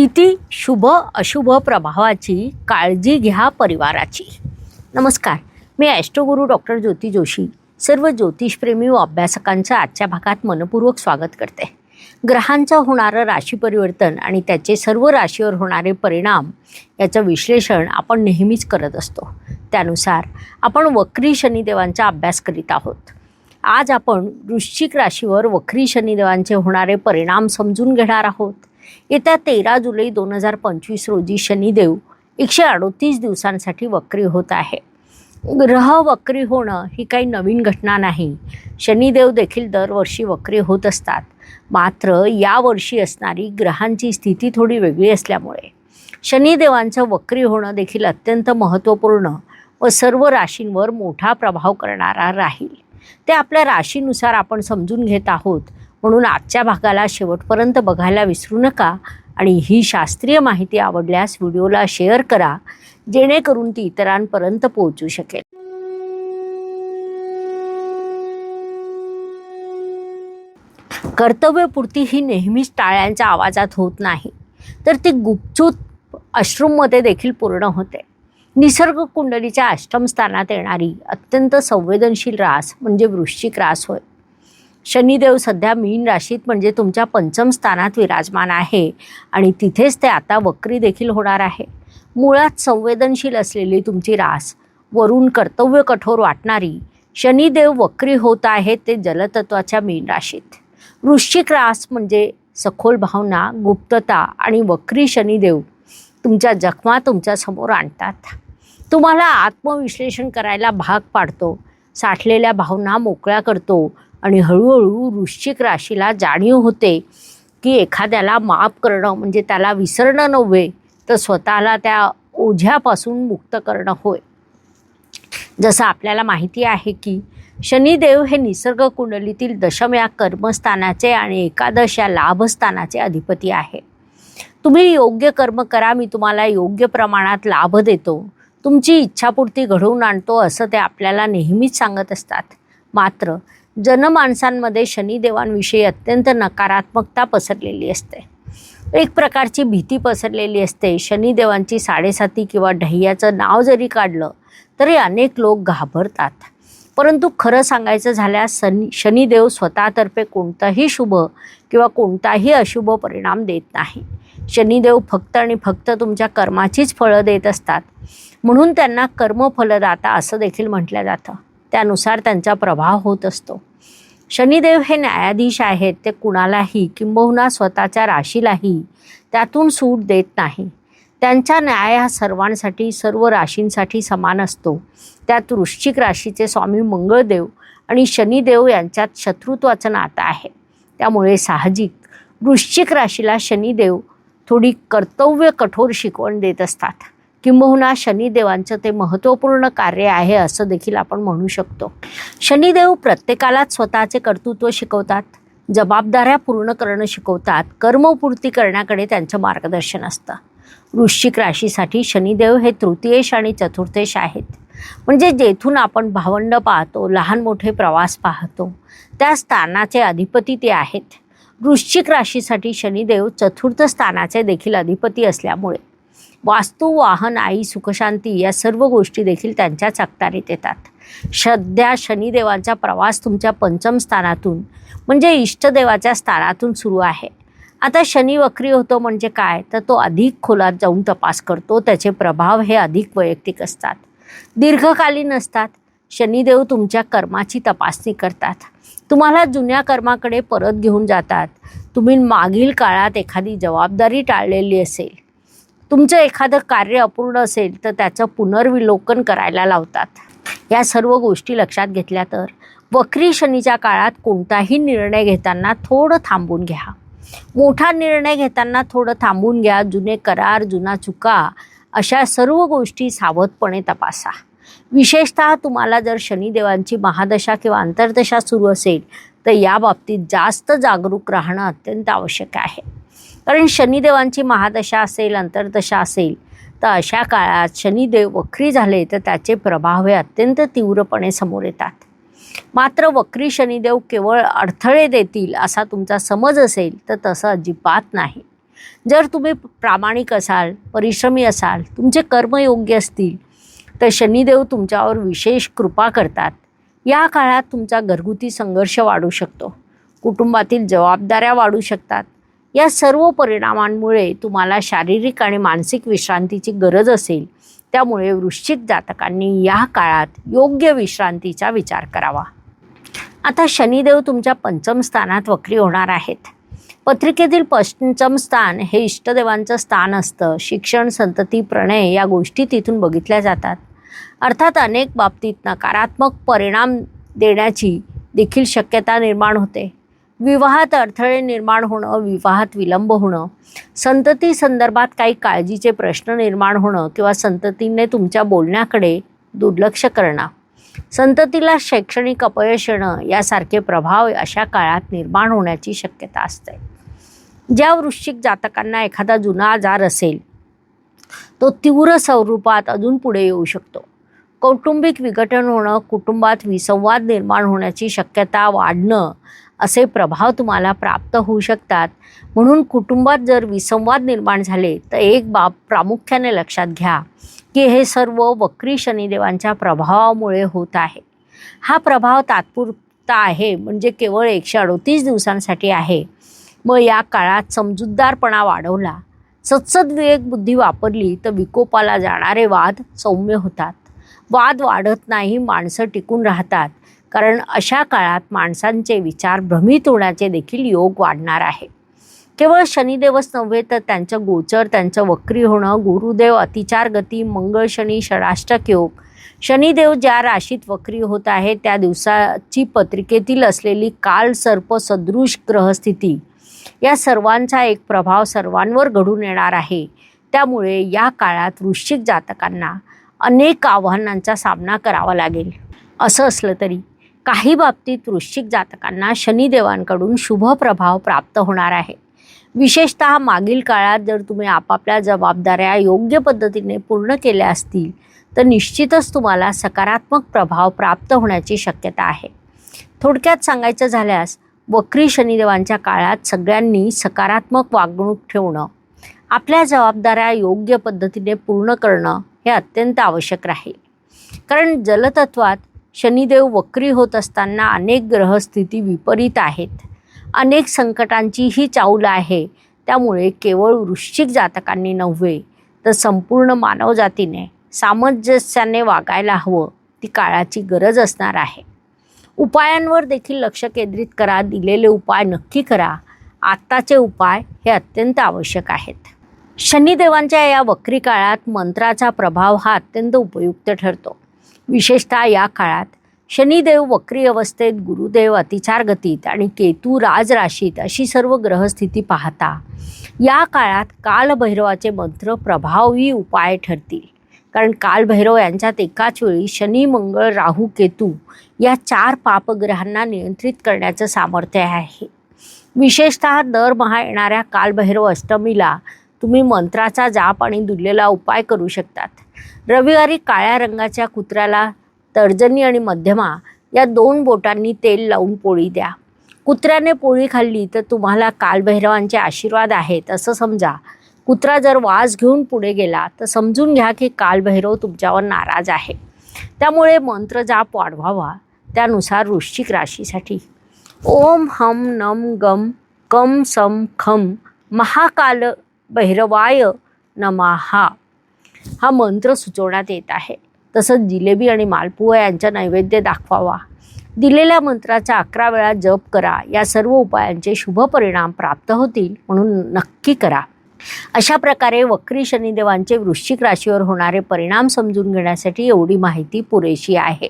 स्थिती शुभ अशुभ प्रभावाची काळजी घ्या परिवाराची. नमस्कार मी ॲस्ट्रोगुरू डॉक्टर ज्योती जोशी सर्व ज्योतिषप्रेमी व अभ्यासकांचं आजच्या भागात मनपूर्वक स्वागत करते. ग्रहांचं होणारं राशी परिवर्तन आणि त्याचे सर्व राशीवर होणारे परिणाम याचं विश्लेषण आपण नेहमीच करत असतो. त्यानुसार आपण वक्री शनिदेवांचा अभ्यास करीत आहोत. आज आपण वृश्चिक राशीवर वक्री शनिदेवांचे होणारे परिणाम समजून घेणार आहोत. येत्या तेरा जुलै दोन हजार पंचवीस रोजी शनिदेव एकशे अडोतीस दिवसांसाठी वक्री होत आहे. ग्रह वक्री होणं ही काही नवीन घटना नाही. शनिदेव देखील दरवर्षी वक्री होत असतात. मात्र यावर्षी असणारी ग्रहांची स्थिती थोडी वेगळी असल्यामुळे शनिदेवांचं वक्री होणं देखील अत्यंत महत्त्वपूर्ण व सर्व राशींवर मोठा प्रभाव करणारा राहील. ते आपल्या राशीनुसार आपण समजून घेत आहोत. म्हणून आजच्या भागाला शेवटपर्यंत बघायला विसरू नका आणि ही शास्त्रीय माहिती आवडल्यास व्हिडिओला शेअर करा जेणेकरून ती इतरांपर्यंत पोहोचू शकेल. कर्तव्यपूर्ती ही नेहमीच टाळ्यांच्या आवाजात होत नाही तर ती गुपचूप अश्रूमध्ये देखील पूर्ण होते. निसर्ग कुंडलीच्या अष्टम स्थानात येणारी अत्यंत संवेदनशील रास म्हणजे वृश्चिक रास होय. शनिदेव सध्या मीन राशीत म्हणजे तुमच्या पंचम स्थानात विराजमान आहे. आणि तिथेच ते आता वक्री देखील होणार आहे. मुळात संवेदनशील असलेली तुमची रास वरून कर्तव्य कठोर वाटणारी शनिदेव वक्री होत आहे ते जलतत्वाच्या मीन राशीत. वृश्चिक रास म्हणजे सखोल भावना गुप्तता आणि वक्री शनिदेव तुमच्या जखमा तुमच्यासमोर आणतात. तुम्हाला आत्मविश्लेषण करायला भाग पाडतो साठलेल्या भावना मोकळ्या करतो आणि हळूहळू वृश्चिक राशीला जाणीव होते की एखाद्याला माफ करणं म्हणजे त्याला विसरणं नव्हे तर स्वतःला त्या ओझ्यापासून मुक्त करणं होय. जसं आपल्याला माहिती आहे की शनिदेव हे निसर्ग कुंडलीतील दशम या कर्मस्थानाचे आणि एकादश या लाभस्थानाचे अधिपती आहे. तुम्ही योग्य कर्म करा मी तुम्हाला योग्य प्रमाणात लाभ देतो. तुमची इच्छापूर्ती घडवून आणतो असं ते आपल्याला नेहमीच सांगत असतात. मात्र जनमानसांमध्ये शनिदेवांविषयी अत्यंत नकारात्मकता पसरलेली असते. एक प्रकारची भीती पसरलेली असते. शनिदेवांची साडेसाती किंवा ढह्याचं नाव जरी काढलं तरी अनेक लोक घाबरतात. परंतु खरं सांगायचं झाल्यास शनी शनिदेव स्वतःतर्फे कोणताही शुभ किंवा कोणताही अशुभ परिणाम देत नाही. शनिदेव फक्त आणि फक्त तुमच्या कर्माचीच फळं देत असतात. म्हणून त्यांना कर्मफलदाता असं देखील म्हटलं जातं. त्यानुसार त्यांचा प्रभाव होत असतो. शनिदेव हे न्यायाधीश आहेत ते कुणालाही किंबहुना स्वतःच्या राशीलाही त्यातून सूट देत नाही. त्यांचा न्याय हा सर्वांसाठी सर्व राशींसाठी समान असतो. त्यात वृश्चिक राशीचे स्वामी मंगळदेव आणि शनिदेव यांच्यात शत्रुत्वाचं नातं आहे. त्यामुळे साहजिक वृश्चिक राशीला शनिदेव थोडी कर्तव्य कठोर शिकवण देत असतात. किंबहुना शनिदेवांचं ते महत्त्वपूर्ण कार्य आहे असं देखील आपण म्हणू शकतो. शनिदेव प्रत्येकालाच स्वतःचे कर्तृत्व शिकवतात जबाबदाऱ्या पूर्ण करणं शिकवतात कर्मपूर्ती करण्याकडे त्यांचं मार्गदर्शन असतं. वृश्चिक राशीसाठी शनिदेव हे तृतीयेश आणि चतुर्थेश आहेत. म्हणजे जेथून आपण भावंड पाहतो लहान मोठे प्रवास पाहतो त्या स्थानाचे अधिपती ते आहेत. वृश्चिक राशीसाठी शनिदेव चतुर्थ स्थानाचे देखील अधिपती असल्यामुळे वास्तू वाहन आई सुखशांती या सर्व गोष्टी देखील त्यांच्याच अखत्यारीत येतात सध्या शनिदेवांचा प्रवास तुमच्या पंचम स्थानातून म्हणजे इष्टदेवाच्या स्थानातून सुरू आहे. आता शनी वक्री होतो म्हणजे काय? तर तो अधिक खोलात जाऊन तपास करतो त्याचे प्रभाव हे अधिक वैयक्तिक असतात. दीर्घकालीन असतात शनिदेव तुमच्या कर्माची तपासणी करतात. तुम्हाला जुन्या कर्माकडे परत घेऊन जातात. तुम्ही मागील काळात एखादी जबाबदारी टाळलेली असेल. तुमचं एखादं कार्य अपूर्ण असेल तर त्याचं पुनर्विलोकन करायला लावतात. या सर्व गोष्टी लक्षात घेतल्या तर वक्री शनीच्या काळात कोणताही निर्णय घेताना थोडं थांबून घ्या. मोठा निर्णय घेताना थोडं थांबून घ्या जुने करार जुना चुका अशा सर्व गोष्टी सावधपणे तपासा. विशेषतः तुम्हाला जर शनिदेवांची महादशा किंवा अंतर्दशा सुरू असेल तर या बाबतीत जास्त जागरूक राहणं अत्यंत आवश्यक आहे. कारण शनिदेवांची महादशा असेल अंतर्दशा असेल तर अशा काळात शनिदेव वक्री झाले तर त्याचे प्रभाव हे अत्यंत तीव्रपणे समोर येतात. मात्र वक्री शनिदेव केवळ अडथळे देतील असा तुमचा समज असेल तर तसं अजिबात नाही. जर तुम्ही प्रामाणिक असाल परिश्रमी असाल तुमचे कर्म योग्य असतील तर शनिदेव तुमच्यावर विशेष कृपा करतात. या काळात तुमचा घरगुती संघर्ष वाढू शकतो. कुटुंबातील जबाबदाऱ्या वाढू शकतात. या सर्व परिणामांमुळे तुम्हाला शारीरिक आणि मानसिक विश्रांतीची गरज असेल त्यामुळे वृश्चिक जातकांनी या काळात योग्य विश्रांतीचा विचार करावा. आता शनिदेव तुमच्या पंचम स्थानात वक्री होणार आहेत. पत्रिकेतील पंचम स्थान हे इष्टदेवांचं स्थान असतं. शिक्षण संतती प्रणय या गोष्टी तिथून बघितल्या जातात. अर्थात अनेक बाबतीत नकारात्मक परिणाम देण्याची देखील शक्यता निर्माण होते. विवाहात अडथळे निर्माण होणं विवाहात विलंब होणं संतती संदर्भात काही काळजीचे प्रश्न निर्माण होणं किंवा संततीने तुमच्या बोलण्याकडे दुर्लक्ष करणं. संततीला शैक्षणिक अपयश येणं यासारखे प्रभाव अशा काळात निर्माण होण्याची शक्यता असते. ज्या वृश्चिक जातकांना एखादा जुना आजार असेल तो तीव्र स्वरूपात अजून पुढे येऊ शकतो. कौटुंबिक विघटन होणं कुटुंबात विसंवाद निर्माण होण्याची शक्यता वाढणं असे प्रभाव तुम्हाला प्राप्त होऊ शकतात. म्हणून कुटुंबात जर विसंवाद निर्माण झाले तर एक बाब प्रामुख्याने लक्षात घ्या की हे सर्व वक्री शनिदेवांच्या प्रभावामुळे होत आहे. हा प्रभाव तात्पुरता आहे म्हणजे केवळ एकशे अडोतीस दिवसांसाठी आहे. मग या काळात समजूतदारपणा वाढवला सत्सद विवेक बुद्धी वापरली तर विकोपाला जाणारे वाद सौम्य होतात. वाद वाढत नाही माणसं टिकून राहतात. कारण अशा काळात माणसांचे विचार भ्रमित होण्याचे देखील योग वाढणार आहे. केवळ शनिदेवच नव्हे तर त्यांचं गोचर त्यांचं वक्री होणं गुरुदेव अतिचार गती मंगळ शनी षडाष्टक योग शनिदेव ज्या राशीत वक्री होत आहे त्या दिवसाची पत्रिकेतील असलेली काल सर्प सदृश ग्रहस्थिती या सर्वांचा एक प्रभाव सर्वांवर घडून येणार आहे. त्यामुळे या काळात वृश्चिक जातकांना अनेक आव्हानांचा सामना करावा लागेल. असं असलं तरी काही बाबतीत वृश्चिक जातकांना शनिदेवांकडून शुभ प्रभाव प्राप्त होणार आहे. विशेषत मागील काळात जर तुम्ही आपापल्या जबाबदाऱ्या योग्य पद्धतीने पूर्ण केल्या असतील तर निश्चितच तुम्हाला सकारात्मक प्रभाव प्राप्त होण्याची शक्यता आहे. थोडक्यात सांगायचं झाल्यास वक्री शनिदेवांच्या काळात सगळ्यांनी सकारात्मक वागणूक ठेवणं आपल्या जबाबदाऱ्या योग्य पद्धतीने पूर्ण करणं हे अत्यंत आवश्यक राहील. कारण जलतत्वात शनिदेव वक्री होत असताना अनेक ग्रहस्थिती विपरीत आहेत. अनेक संकटांची ही चाऊल आहे. त्यामुळे केवळ वृश्चिक जातकांनी नव्हे तर संपूर्ण मानवजातीने सामंजस्याने वागायला हवं ती काळाची गरज असणार आहे. उपायांवर देखील लक्ष केंद्रित करा दिलेले उपाय नक्की करा. आत्ताचे उपाय हे अत्यंत आवश्यक आहेत. शनिदेवांच्या या वक्री काळात मंत्राचा प्रभाव हा अत्यंत उपयुक्त ठरतो. विशेषतः या काळात शनिदेव वक्री अवस्थेत गुरुदेव अतिचार गतीत आणि केतू राजराशीत अशी सर्व ग्रहस्थिती पाहता या काळात कालभैरवाचे मंत्र प्रभावी उपाय ठरतील. कारण कालभैरव यांच्यात एकाच वेळी शनी मंगळ राहू केतू या चार पापग्रहांना नियंत्रित करण्याचं सामर्थ्य आहे. विशेषतः दरमहा येणाऱ्या कालभैरव अष्टमीला तुम्ही मंत्राचा जाप आणि दुल्लेला उपाय करू शकतात. रविवारी काळ्या रंगाच्या कुत्र्याला तर्जनी आणि मध्यमा या दोन बोटांनी तेल लावून पोळी द्या. कुत्र्याने पोळी खाल्ली तर तुम्हाला कालभैरवांचे आशीर्वाद आहेत असं समजा. कुत्रा जर वास घेऊन पुढे गेला तर समजून घ्या की कालभैरव तुमच्यावर नाराज आहे. त्यामुळे मंत्र जाप वाढवावा. त्यानुसार वृश्चिक राशीसाठी. ओम हम नम गम कम सम खम महाकाल भैरवाय नमाहा. हा मंत्र सुचवण्यात येत आहे. तसंच जिलेबी आणि मालपुआ यांचा नैवेद्य दाखवावा. दिलेल्या मंत्राचा अकरा वेळा जप करा. या सर्व उपायांचे शुभ परिणाम प्राप्त होतील म्हणून नक्की करा. अशा प्रकारे वक्री शनिदेवांचे वृश्चिक राशीवर होणारे परिणाम समजून घेण्यासाठी एवढी माहिती पुरेशी आहे.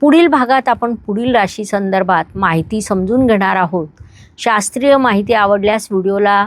पुढील भागात आपण पुढील राशी संदर्भात माहिती समजून घेणार आहोत. शास्त्रीय माहिती आवडल्यास व्हिडिओला